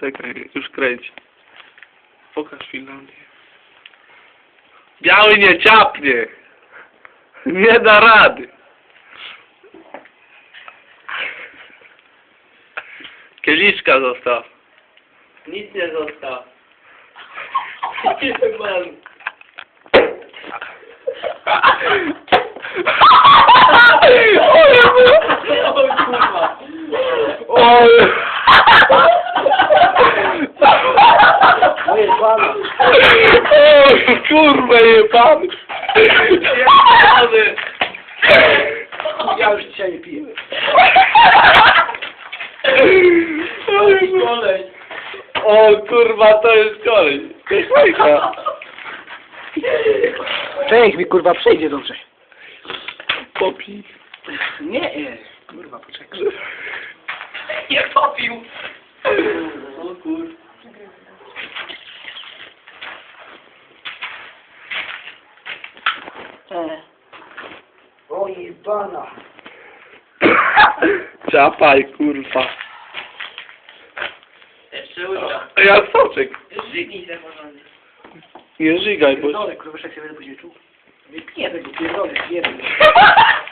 Czekaj, już kręć. Pokaż Finlandię. Biały nie ciapnie. Nie da rady. Kieliszka zostaw. Nic nie został. Nie man. O kurwa. Moje pana. Oj, kurwa jebany. Jebany. Ja już dzisiaj nie piję. Oj, Kolej. O kurwa, to jest kolej. To jest fajka. Cześć, mi kurwa przejdzie dobrze. Popij. Nie, kurwa poczekaj. Nie popił. O kur... O jebana. Czapaj, kurwa. Jeszcze łyka. Ja soczek. Żygnij se porządnie. Nie żygaj, bo... Pierdolę, kurwa, jak się będę później czuł. Nie piję tego, pierdolę, pierdolę.